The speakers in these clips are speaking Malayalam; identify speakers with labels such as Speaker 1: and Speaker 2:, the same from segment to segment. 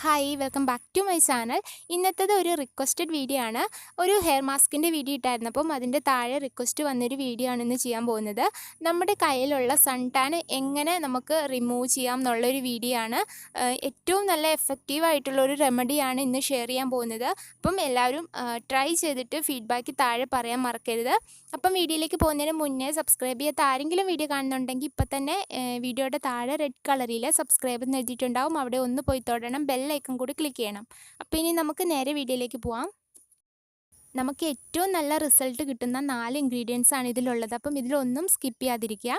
Speaker 1: Hi welcome back to my channel ഇന്നത്തേത് ഒരു റിക്വസ്റ്റഡ് വീഡിയോ ആണ്. ഒരു ഹെയർ മാസ്കിന്റെ വീഡിയോ ഇട്ടായിരുന്നു. അപ്പം അതിന്റെ താഴെ റിക്വസ്റ്റ് വന്നൊരു വീഡിയോ ആണ് ഇന്ന് ചെയ്യാൻ പോകുന്നത്. നമ്മുടെ കയ്യിലുള്ള സൺ ടാൻ എങ്ങനെ നമുക്ക് റിമൂവ് ചെയ്യാം എന്നുള്ളൊരു വീഡിയോ ആണ്. ഏറ്റവും നല്ല എഫക്റ്റീവ് ആയിട്ടുള്ള ഒരു റെമഡിയാണ് ഇന്ന് ഷെയർ ചെയ്യാൻ പോകുന്നത്. അപ്പം എല്ലാവരും ട്രൈ ചെയ്തിട്ട് ഫീഡ്ബാക്ക് താഴെ പറയാൻ മറക്കരുത്. അപ്പം വീഡിയോയിലേക്ക് പോകുന്നതിന് മുന്നേ സബ്സ്ക്രൈബ് ചെയ്യാത്ത ആരെങ്കിലും വീഡിയോ കാണുന്നുണ്ടെങ്കിൽ ഇപ്പം തന്നെ വീഡിയോയുടെ താഴെ റെഡ് കളറിൽ സബ്സ്ക്രൈബ് എന്ന് എഴുതിയിട്ടുണ്ടാവും. അവിടെ ഒന്ന് പോയി തൊടണം. ബെല്ലൈക്കൺ കൂടി ക്ലിക്ക് ചെയ്യണം. അപ്പോൾ ഇനി നമുക്ക് നേരെ വീഡിയോയിലേക്ക് പോവാം. നമുക്ക് ഏറ്റവും നല്ല റിസൾട്ട് കിട്ടുന്ന നാല് ഇൻഗ്രീഡിയൻസ് ആണ് ഇതിലുള്ളത്. അപ്പം ഇതിലൊന്നും സ്കിപ്പ് ചെയ്യാതിരിക്കുക.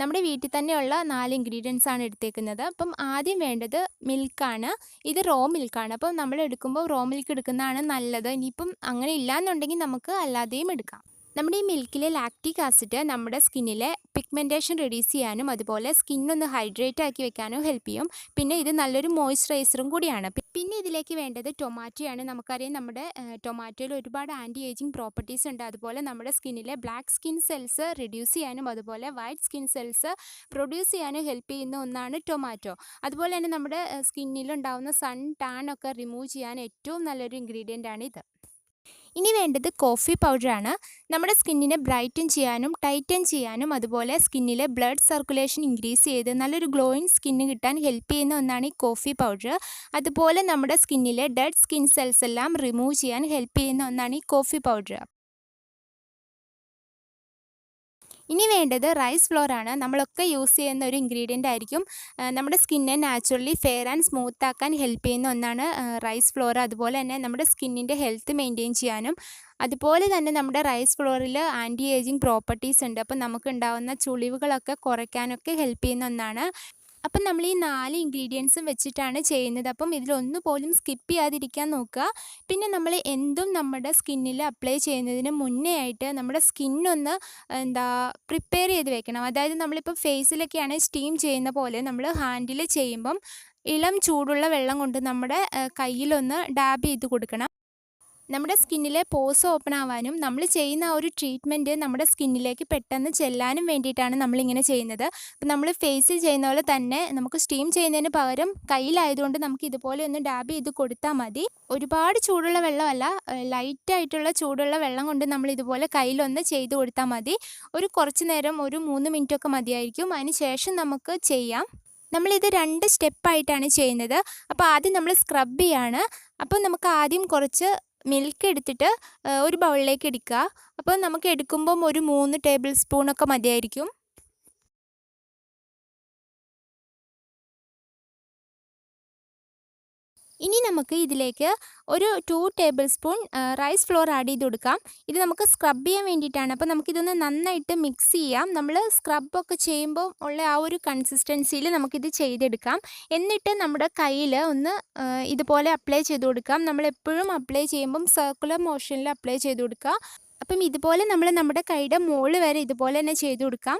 Speaker 1: നമ്മുടെ വീട്ടിൽ തന്നെയുള്ള നാല് ഇൻഗ്രീഡിയൻസ് ആണ് എടുത്തേക്കുന്നത്. അപ്പം ആദ്യം വേണ്ടത് മിൽക്കാണ് ഇത് റോ മിൽക്കാണ് അപ്പം നമ്മൾ എടുക്കുമ്പോൾ റോ മിൽക്ക് എടുക്കുന്നതാണ് നല്ലത്. ഇനിയിപ്പം അങ്ങനെ ഇല്ലാന്നുണ്ടെങ്കിൽ നമുക്ക് അല്ലാതെയും എടുക്കാം. നമ്മുടെ ഈ മിൽക്കിലെ ലാക്റ്റിക് ആസിഡ് നമ്മുടെ സ്കിന്നിലെ പിഗ്മെന്റേഷൻ റെഡ്യൂസ് ചെയ്യാനും അതുപോലെ സ്കിന്നൊന്ന് ഹൈഡ്രേറ്റ് ആക്കി വെക്കാനും ഹെൽപ്പ് ചെയ്യും. പിന്നെ ഇത് നല്ലൊരു മോയ്സ്ചറൈസറും കൂടിയാണ്. പിന്നെ ഇതിലേക്ക് വേണ്ടത് ടൊമാറ്റോയാണ് നമുക്കറിയാം നമ്മുടെ ടൊമാറ്റോയിൽ ഒരുപാട് ആന്റി ഏജിങ് പ്രോപ്പർട്ടീസ് ഉണ്ട്. അതുപോലെ നമ്മുടെ സ്കിന്നിലെ ബ്ലാക്ക് സ്കിൻ സെൽസ് റിഡ്യൂസ് ചെയ്യാനും അതുപോലെ വൈറ്റ് സ്കിൻ സെൽസ് പ്രൊഡ്യൂസ് ചെയ്യാനും ഹെൽപ്പ് ചെയ്യുന്ന ഒന്നാണ് ടൊമാറ്റോ. അതുപോലെ തന്നെ നമ്മുടെ സ്കിന്നിലുണ്ടാവുന്ന സൺ ടാൻ ഒക്കെ റിമൂവ് ചെയ്യാൻ ഏറ്റവും നല്ലൊരു ഇൻഗ്രീഡിയന്റ് ആണ് ഇത്. ഇനി വേണ്ടത് കോഫി പൗഡറാണ് നമ്മുടെ സ്കിന്നിനെ ബ്രൈറ്റൻ ചെയ്യാനും ടൈറ്റൻ ചെയ്യാനും അതുപോലെ സ്കിന്നിലെ ബ്ലഡ് സർക്കുലേഷൻ ഇൻക്രീസ് ചെയ്ത് നല്ലൊരു ഗ്ലോയിങ് സ്കിന്ന് കിട്ടാൻ ഹെൽപ്പ് ചെയ്യുന്ന ഒന്നാണ് ഈ കോഫി പൗഡർ അതുപോലെ നമ്മുടെ സ്കിന്നിലെ ഡെഡ് സ്കിൻ സെൽസ് എല്ലാം റിമൂവ് ചെയ്യാൻ ഹെൽപ്പ് ചെയ്യുന്ന ഒന്നാണ് ഈ കോഫി പൗഡർ ഇനി വേണ്ടത് റൈസ് ഫ്ലോറാണ് നമ്മളൊക്കെ യൂസ് ചെയ്യുന്ന ഒരു ഇൻഗ്രീഡിയന്റ് ആയിരിക്കും. നമ്മുടെ സ്കിന്നെ നാച്ചുറലി ഫെയർ ആൻഡ് സ്മൂത്ത് ആക്കാൻ ഹെൽപ്പ് ചെയ്യുന്ന ഒന്നാണ് റൈസ് ഫ്ലോർ അതുപോലെ തന്നെ നമ്മുടെ സ്കിന്നിന്റെ ഹെൽത്ത് മെയിന്റെയിൻ ചെയ്യാനും. അതുപോലെ തന്നെ നമ്മുടെ റൈസ് ഫ്ലോറിൽ ആന്റി ഏജിങ് പ്രോപ്പർട്ടീസ് ഉണ്ട്. അപ്പോൾ നമുക്ക് ഉണ്ടാവുന്ന ചുളിവുകളൊക്കെ കുറയ്ക്കാനൊക്കെ ഹെൽപ്പ് ചെയ്യുന്ന ഒന്നാണ്. അപ്പം നമ്മൾ ഈ നാല് ഇൻഗ്രീഡിയൻസും വെച്ചിട്ടാണ് ചെയ്യുന്നത്. അപ്പം ഇതിലൊന്നു പോലും സ്കിപ്പ് ചെയ്യാതിരിക്കാൻ നോക്കുക. പിന്നെ നമ്മൾ എന്തും നമ്മുടെ സ്കിന്നിൽ അപ്ലൈ ചെയ്യുന്നതിന് മുന്നേ ആയിട്ട് നമ്മുടെ സ്കിന്നൊന്ന് എന്താ പ്രിപ്പയർ ചെയ്ത് വെക്കണം. അതായത് നമ്മളിപ്പോൾ ഫേസിലൊക്കെയാണ് സ്റ്റീം ചെയ്യുന്ന പോലെ നമ്മൾ ഹാൻഡിൽ ചെയ്യുമ്പം ഇളം ചൂടുള്ള വെള്ളം കൊണ്ട് നമ്മുടെ കയ്യിലൊന്ന് ഡാബ് ചെയ്ത് കൊടുക്കണം. നമ്മുടെ സ്കിന്നിലെ പോസ് ഓപ്പൺ ആവാനും നമ്മൾ ചെയ്യുന്ന ആ ഒരു ട്രീറ്റ്മെന്റ് നമ്മുടെ സ്കിന്നിലേക്ക് പെട്ടെന്ന് ചെല്ലാനും വേണ്ടിയിട്ടാണ് നമ്മളിങ്ങനെ ചെയ്യുന്നത്. അപ്പം നമ്മൾ ഫേസിൽ ചെയ്യുന്ന പോലെ തന്നെ നമുക്ക് സ്റ്റീം ചെയ്യുന്നതിന് പകരം കയ്യിലായതുകൊണ്ട് നമുക്ക് ഇതുപോലെ ഒന്ന് ഡാബ് ചെയ്ത് കൊടുത്താൽ മതി. ഒരുപാട് ചൂടുള്ള വെള്ളമല്ല ലൈറ്റായിട്ടുള്ള ചൂടുള്ള വെള്ളം കൊണ്ട് നമ്മൾ ഇതുപോലെ കയ്യിലൊന്ന് ചെയ്ത് കൊടുത്താൽ മതി. ഒരു കുറച്ച് നേരം ഒരു മൂന്ന് മിനിറ്റൊക്കെ മതിയായിരിക്കും. അതിന് ശേഷം നമുക്ക് ചെയ്യാം. നമ്മളിത് രണ്ട് സ്റ്റെപ്പായിട്ടാണ് ചെയ്യുന്നത്. അപ്പോൾ ആദ്യം നമ്മൾ സ്ക്രബ് ചെയ്യാണ്. അപ്പോൾ നമുക്ക് ആദ്യം കുറച്ച് മിൽക്ക് എടുത്തിട്ട് ഒരു ബൗളിലേക്ക് എടുക്കുക. അപ്പോൾ നമുക്ക് എടുക്കുമ്പം ഒരു മൂന്ന് ടേബിൾ സ്പൂണൊക്കെ മതിയായിരിക്കും. ഇനി നമുക്ക് ഇതിലേക്ക് ഒരു two tablespoon rice flour add ചെയ്ത് കൊടുക്കാം. ഇത് നമുക്ക് സ്ക്രബ് ചെയ്യാൻ വേണ്ടിയിട്ടാണ്. അപ്പോൾ നമുക്കിതൊന്ന് നന്നായിട്ട് മിക്സ് ചെയ്യാം. നമ്മൾ സ്ക്രബൊക്കെ ചെയ്യുമ്പോൾ ഉള്ള ആ ഒരു കൺസിസ്റ്റൻസിയിൽ നമുക്കിത് ചെയ്തെടുക്കാം. എന്നിട്ട് നമ്മുടെ കയ്യിൽ ഒന്ന് ഇതുപോലെ അപ്ലൈ ചെയ്ത് കൊടുക്കാം. നമ്മൾ എപ്പോഴും അപ്ലൈ ചെയ്യുമ്പം സർക്കുലർ മോഷനിൽ അപ്ലൈ ചെയ്ത് കൊടുക്കുക. അപ്പം ഇതുപോലെ നമ്മൾ നമ്മുടെ കൈയുടെ മുകളിൽ വരെ ഇതുപോലെ തന്നെ ചെയ്ത് കൊടുക്കാം.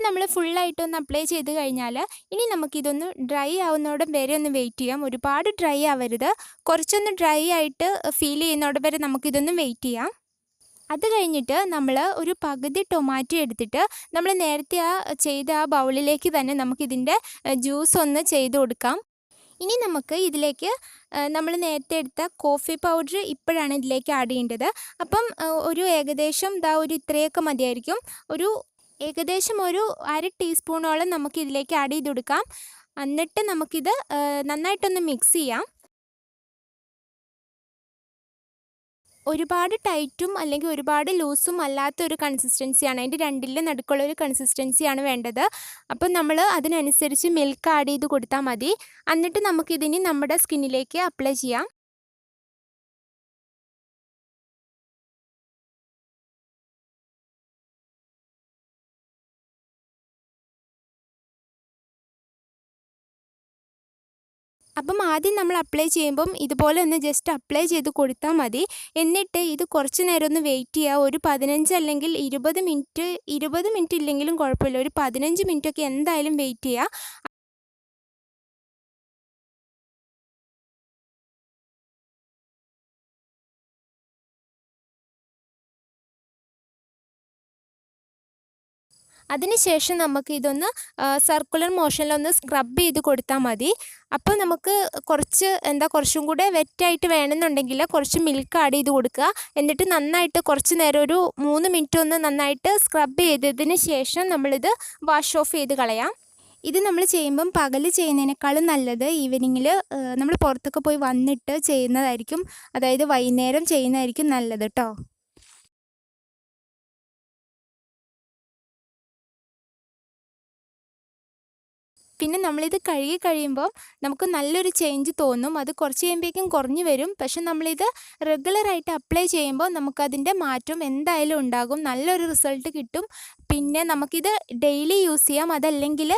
Speaker 1: അപ്പം നമ്മൾ ഫുള്ളായിട്ടൊന്ന് അപ്ലൈ ചെയ്ത് കഴിഞ്ഞാൽ ഇനി നമുക്കിതൊന്ന് ഡ്രൈ ആവുന്നോടം വരെ ഒന്ന് വെയിറ്റ് ചെയ്യാം. ഒരുപാട് ഡ്രൈ ആവരുത്. കുറച്ചൊന്ന് ഡ്രൈ ആയിട്ട് ഫീൽ ചെയ്യുന്നോടം വരെ നമുക്കിതൊന്ന് വെയിറ്റ് ചെയ്യാം. അത് കഴിഞ്ഞിട്ട് നമ്മൾ ഒരു പകുതി ടൊമാറ്റോ എടുത്തിട്ട് നമ്മൾ നേരത്തെ ആ ചെയ്ത ആ ബൗളിലേക്ക് തന്നെ നമുക്കിതിന്റെ ജ്യൂസ് ഒന്ന് ചെയ്ത് കൊടുക്കാം. ഇനി നമുക്ക് ഇതിലേക്ക് നമ്മൾ നേരത്തെ എടുത്ത കോഫി പൗഡർ ഇപ്പോഴാണ് ഇതിലേക്ക് ആഡ് ചെയ്യേണ്ടത്. അപ്പം ഒരു ഏകദേശം ഇതാ ഒരു ഇത്രയൊക്കെ മതിയായിരിക്കും. ഒരു ഏകദേശം ഒരു അര ടീസ്പൂണോളം നമുക്ക് ഇതിലേക്ക് ആഡ് ചെയ്ത് കൊടുക്കാം എന്നിട്ട് നമുക്കിത് നന്നായിട്ടൊന്ന് മിക്സ് ചെയ്യാം. ഒരുപാട് ടൈറ്റും അല്ലെങ്കിൽ ഒരുപാട് ലൂസും അല്ലാത്ത ഒരു കൺസിസ്റ്റൻസിയാണ് അതിന്റെ രണ്ടിലും നടുക്കുള്ള ഒരു കൺസിസ്റ്റൻസിയാണ് വേണ്ടത്. അപ്പം നമ്മൾ അതിനനുസരിച്ച് മിൽക്ക് ആഡ് ചെയ്ത് കൊടുത്താൽ മതി. എന്നിട്ട് നമുക്കിതിനി നമ്മുടെ സ്കിന്നിലേക്ക് അപ്ലൈ ചെയ്യാം. അപ്പം ആദ്യം നമ്മൾ അപ്ലൈ ചെയ്യുമ്പം ഇതുപോലെ ഒന്ന് ജസ്റ്റ് അപ്ലൈ ചെയ്ത് കൊടുത്താൽ മതി. എന്നിട്ട് ഇത് കുറച്ച് നേരം ഒന്ന് വെയിറ്റ് ചെയ്യുക ഒരു പതിനഞ്ച് അല്ലെങ്കിൽ ഇരുപത് മിനിറ്റ് ഇരുപത് മിനിറ്റ് ഇല്ലെങ്കിലും കുഴപ്പമില്ല. ഒരു പതിനഞ്ച് മിനിറ്റൊക്കെ എന്തായാലും വെയിറ്റ് ചെയ്യുക അതിനുശേഷം നമുക്ക് ഇതൊന്ന് സർക്കുലർ മോഷനിലൊന്ന് സ്ക്രബ് ചെയ്ത് കൊടുത്താൽ മതി. അപ്പോൾ നമുക്ക് കുറച്ച് എന്താ കുറച്ചും കൂടെ വെറ്റായിട്ട് വേണമെന്നുണ്ടെങ്കിൽ കുറച്ച് മിൽക്ക് ആഡ് ചെയ്ത് കൊടുക്കുക. എന്നിട്ട് നന്നായിട്ട് കുറച്ച് നേരം ഒരു മൂന്ന് മിനിറ്റ് ഒന്ന് നന്നായിട്ട് സ്ക്രബ് ചെയ്തതിന് ശേഷം നമ്മളിത് വാഷ് ഓഫ് ചെയ്ത് കളയാം. ഇത് നമ്മൾ ചെയ്യുമ്പം പകൽ ചെയ്യുന്നതിനേക്കാളും നല്ലത് ഈവനിങ്ങിൽ നമ്മൾ പുറത്തൊക്കെ പോയി വന്നിട്ട് ചെയ്യുന്നതായിരിക്കും. അതായത് വൈകുന്നേരം ചെയ്യുന്നതായിരിക്കും നല്ലത് കേട്ടോ പിന്നെ നമ്മളിത് കഴുകി കഴിയുമ്പോൾ നമുക്ക് നല്ലൊരു ചേഞ്ച് തോന്നും. അത് കുറച്ച് കഴിയുമ്പോഴേക്കും കുറഞ്ഞു വരും. പക്ഷെ നമ്മളിത് റെഗുലറായിട്ട് അപ്ലൈ ചെയ്യുമ്പോൾ നമുക്കതിന്റെ മാറ്റം എന്തായാലും ഉണ്ടാകും. നല്ലൊരു റിസൾട്ട് കിട്ടും. പിന്നെ നമുക്കിത് ഡെയിലി യൂസ് ചെയ്യാം. അതല്ലെങ്കിൽ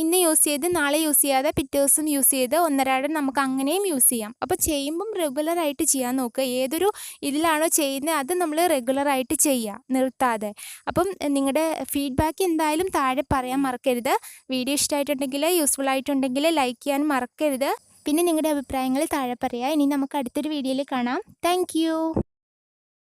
Speaker 1: ഇന്ന് യൂസ് ചെയ്ത് നാളെ യൂസ് ചെയ്യാതെ പിറ്റേ ദിവസം യൂസ് ചെയ്ത് ഒന്നരാടം നമുക്ക് അങ്ങനെയും യൂസ് ചെയ്യാം. അപ്പോൾ ചെയ്യുമ്പം റെഗുലറായിട്ട് ചെയ്യാൻ നോക്കുക. ഏതൊരു ഇതിലാണോ ചെയ്യുന്നത് അത് നമ്മൾ റെഗുലറായിട്ട് ചെയ്യുക. നിർത്താതെ. അപ്പം നിങ്ങളുടെ ഫീഡ്ബാക്ക് എന്തായാലും താഴെ പറയാൻ മറക്കരുത്. വീഡിയോ ഇഷ്ടമായിട്ടുണ്ടെങ്കിൽ യൂസ്ഫുൾ ആയിട്ടുണ്ടെങ്കിൽ ലൈക്ക് ചെയ്യാൻ മറക്കരുത്. പിന്നെ നിങ്ങളുടെ അഭിപ്രായങ്ങൾ താഴെ പറയുക ഇനി നമുക്ക് അടുത്തൊരു വീഡിയോയിൽ കാണാം. താങ്ക്